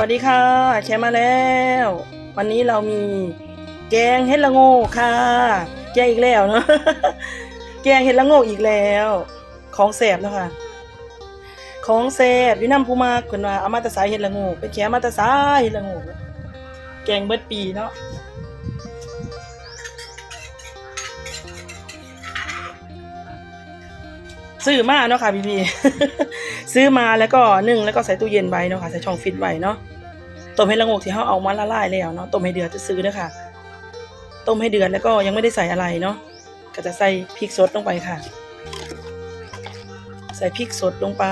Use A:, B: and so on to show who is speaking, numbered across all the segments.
A: วัสดีค่ะแคมมาแล้ว วันนี้เรามีแกงเห็ดละโงกค่ะ แกงอีกแล้วเนาะแกงเห็ดละโงกอีกแล้ว ของแสบเนาะค่ะ ของแสบอยู่น้ำภูมาคนว่าเอามาตะสายเห็ดละโงกไปแคมมาตะสายเห็ดละโงกแกงเบิดปีเนาะ ซื้อมาเนาะค่ะพี่พี่ซื้อมาแล้วก็นึ่งแล้วก็ใส่ตู้เย็นไว้เนาะค่ะใส่ช่องฟิตไว้เนาะต้มให้ละงกที่เขาเอามาละลายแล้วเนาะต้มให้เดือดจะซื้อเด้อค่ะต้มให้เดือดแล้วก็ยังไม่ได้ใส่อะไรเนาะก็จะใส่พริกสดลงไปค่ะ ใส่พริกสดลงไป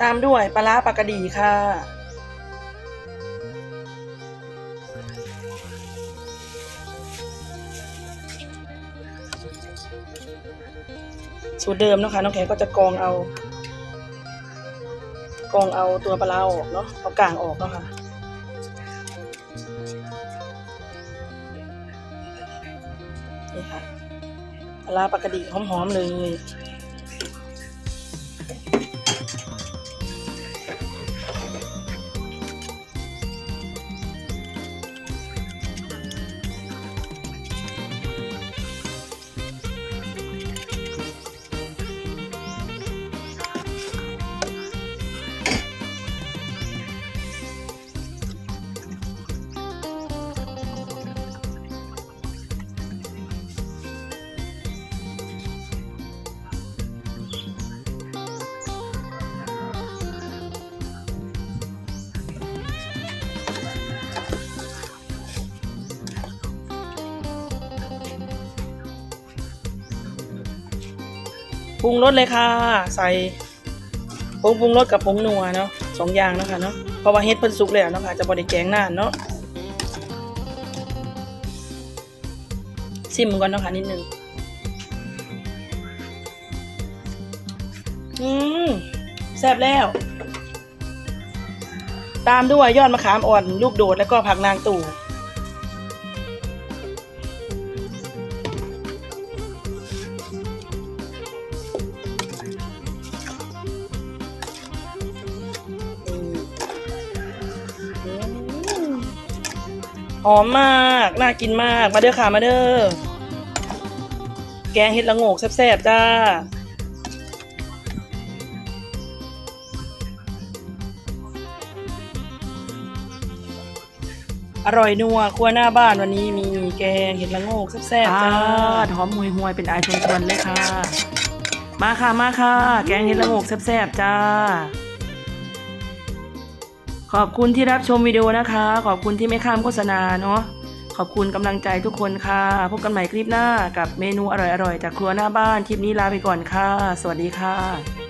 A: ตามด้วยปลาร้าปลากระดีค่ะ สูตรเดิมนะคะน้องแขกก็จะกรองเอากรองเอาตัวปลาร้าออกเนาะเอากลางออกเนาะค่ะนี่ค่ะปลาปกติหอมๆเลย ปรุงรสเลยค่ะ ใส่ผงปรุงรสกับผงนัวเนาะสองอย่างนะคะเนาะเพราะว่าเฮ็ดเพิ่นสุกแล้วเนาะค่ะจะบ่ได้แกงนานเนาะซิมก่อนเนาะค่ะนิดนึงอืมแซ่บแล้ว ตามด้วยยอดมะขามอ่อน ลูกโดดแล้วก็ผักนางตู่ หอมมากน่ากินมากมาเด้อค่ะมาเด้อแกงเห็ดละโงกแซ่บๆจ้าอร่อยนัวครัวหน้าบ้านวันนี้มีแกงเห็ดละโงกแซ่บๆจ้าหอมหวยหวยเป็นไอายชวนเลยค่ะ มาค่ะมาค่ะ แกงเห็ดละโงกแซ่บๆจ้า ขอบคุณที่รับชมวิดีโอนะคะ ขอบคุณที่ไม่ข้ามโฆษณาเนาะ ขอบคุณกำลังใจทุกคนค่ะ พบกันใหม่คลิปหน้ากับเมนูอร่อยๆ จากครัวหน้าบ้าน คลิปนี้ลาไปก่อนค่ะ สวัสดีค่ะ